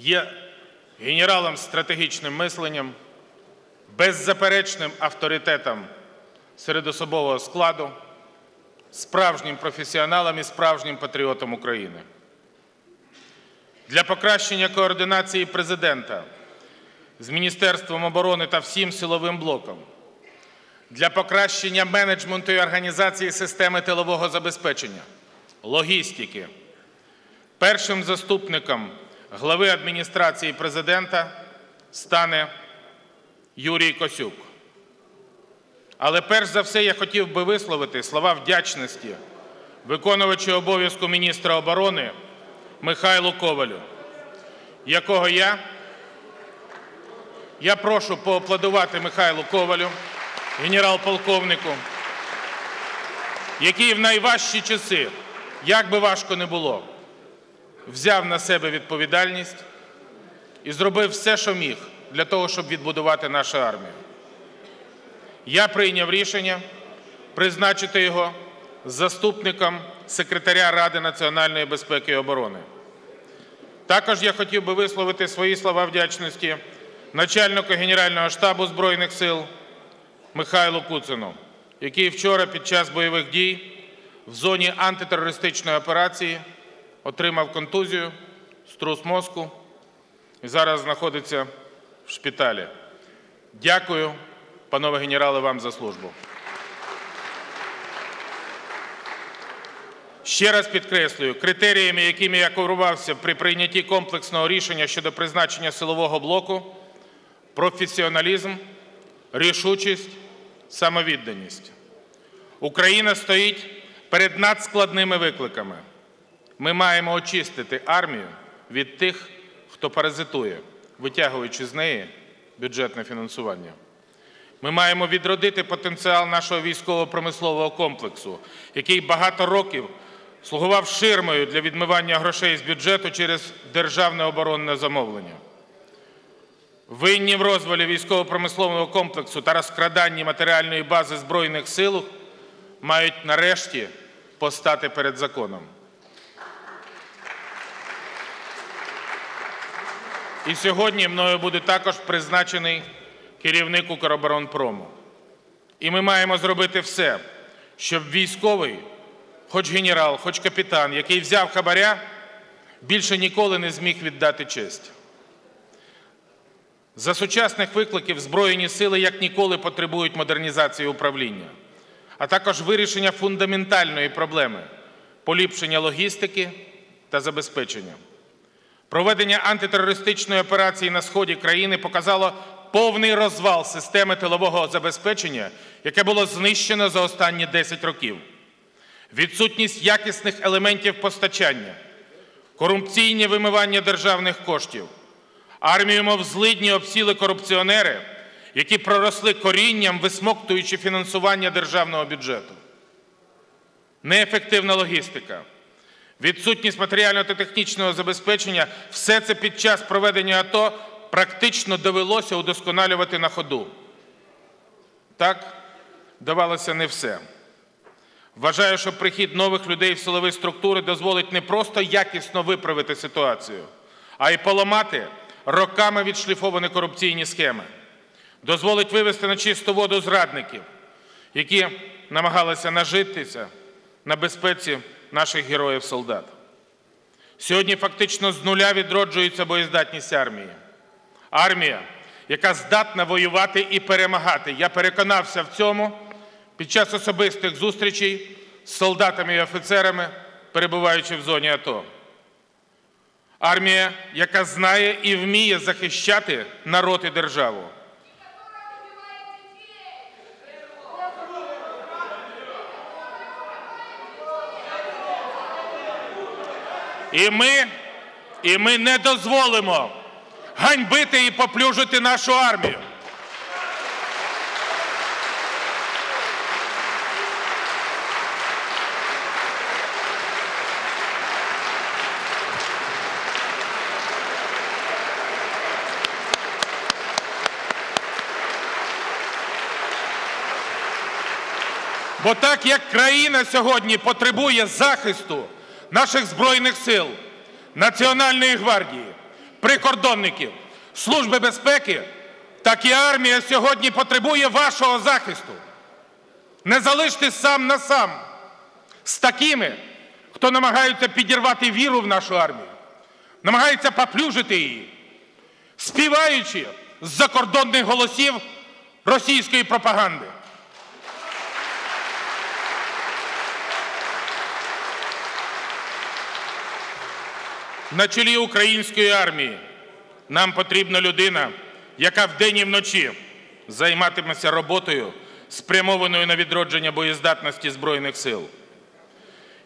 є генералом стратегічним мисленням, беззаперечним авторитетом серед особового складу, справжнім професіоналом і справжнім патріотом України. Для покращення координації президента з Міністерством оборони та всім силовим блоком, для покращення менеджменту і організації системи тилового забезпечення, логістики, першим заступником глави адміністрації президента стане Юрій Косюк. Але перш за все я хотів би висловити слова вдячності виконувачу обов'язку міністра оборони Михайлу Ковалю, якого я я прошу поаплодувати Михайлу Ковалю, генерал-полковнику, який в найважчі часи, як би важко не було, взяв на себе відповідальність і зробив все, що міг, для того, щоб відбудувати нашу армію. Я прийняв рішення призначити його заступником секретаря Ради національної безпеки і оборони. Також я хотів би висловити свої слова вдячності начальнику Генерального штабу Збройних сил Михайлу Куцину, який вчора під час бойових дій в зоні антитерористичної операції отримав контузію, струс мозку і зараз знаходиться в шпиталі. Дякую, панове генерали, вам за службу. Ще раз підкреслюю, критеріями, якими я керувався при прийнятті комплексного рішення щодо призначення силового блоку, професіоналізм, рішучість, самовідданість. Україна стоїть перед надскладними викликами. Ми маємо очистити армію від тих, хто паразитує, витягуючи з неї бюджетне фінансування. Ми маємо відродити потенціал нашого військово-промислового комплексу, який багато років слугував ширмою для відмивання грошей з бюджету через державне оборонне замовлення. Винні в розвалі військово-промислового комплексу та розкраданні матеріальної бази Збройних сил мають нарешті постати перед законом. І сьогодні мною буде також призначений керівник Укроборонпрому. І ми маємо зробити все, щоб військовий, хоч генерал, хоч капітан, який взяв хабаря, більше ніколи не зміг віддати честь. За сучасних викликів Збройні сили як ніколи потребують модернізації управління, а також вирішення фундаментальної проблеми поліпшення логістики та забезпечення. Проведення антитерористичної операції на сході країни показало повний розвал системи тилового забезпечення, яке було знищено за останні 10 років, відсутність якісних елементів постачання, корупційне вимивання державних коштів. Армію, мов злидні обсіли корупціонери, які проросли корінням, висмоктуючи фінансування державного бюджету. Неефективна логістика, відсутність матеріального та технічного забезпечення все це під час проведення АТО практично довелося удосконалювати на ходу. Так, давалося не все. Вважаю, що прихід нових людей в силові структури дозволить не просто якісно виправити ситуацію, а й поламати роками відшліфовані корупційні схеми, дозволить вивести на чисту воду зрадників, які намагалися нажитися на безпеці наших героїв-солдат. Сьогодні фактично з нуля відроджується боєздатність армії. Армія, яка здатна воювати і перемагати. Я переконався в цьому під час особистих зустрічей з солдатами і офіцерами, перебуваючи в зоні АТО. Армія, яка знає і вміє захищати народ і державу. І ми, і ми не дозволимо ганьбити і поплюжити нашу армію. Бо так як країна сьогодні потребує захисту наших Збройних сил, Національної гвардії, прикордонників, Служби безпеки, так і армія сьогодні потребує вашого захисту. Не залиштесь сам на сам з такими, хто намагається підірвати віру в нашу армію, намагається поплюжити її, співаючи з закордонних голосів російської пропаганди. На чолі української армії нам потрібна людина, яка вдень і вночі займатиметься роботою, спрямованою на відродження боєздатності Збройних сил.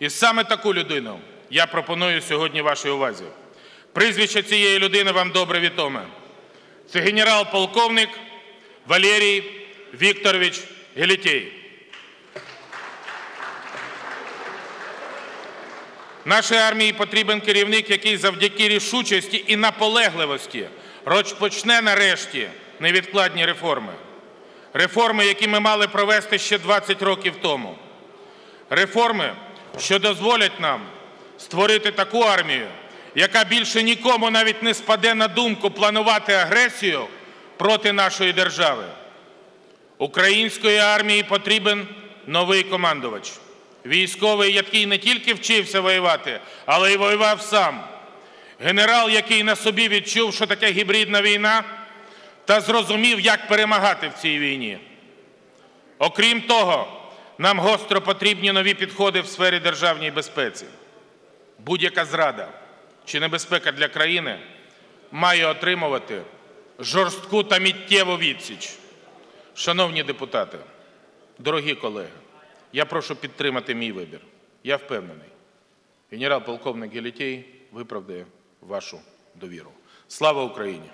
І саме таку людину я пропоную сьогодні вашій увазі. Прізвище цієї людини вам добре відоме. Це генерал-полковник Валерій Вікторович Гелітєй. Нашій армії потрібен керівник, який завдяки рішучості і наполегливості розпочне нарешті невідкладні реформи. Реформи, які ми мали провести ще 20 років тому. Реформи, що дозволять нам створити таку армію, яка більше нікому навіть не спаде на думку планувати агресію проти нашої держави. Української армії потрібен новий командувач. Військовий, який не тільки вчився воювати, але й воював сам. Генерал, який на собі відчув, що таке гібридна війна, та зрозумів, як перемагати в цій війні. Окрім того, нам гостро потрібні нові підходи в сфері державній безпеці. Будь-яка зрада чи небезпека для країни має отримувати жорстку та миттєву відсіч. Шановні депутати, дорогі колеги, я прошу підтримати мій вибір. Я впевнений, генерал-полковник Гелітей виправдає вашу довіру. Слава Україні!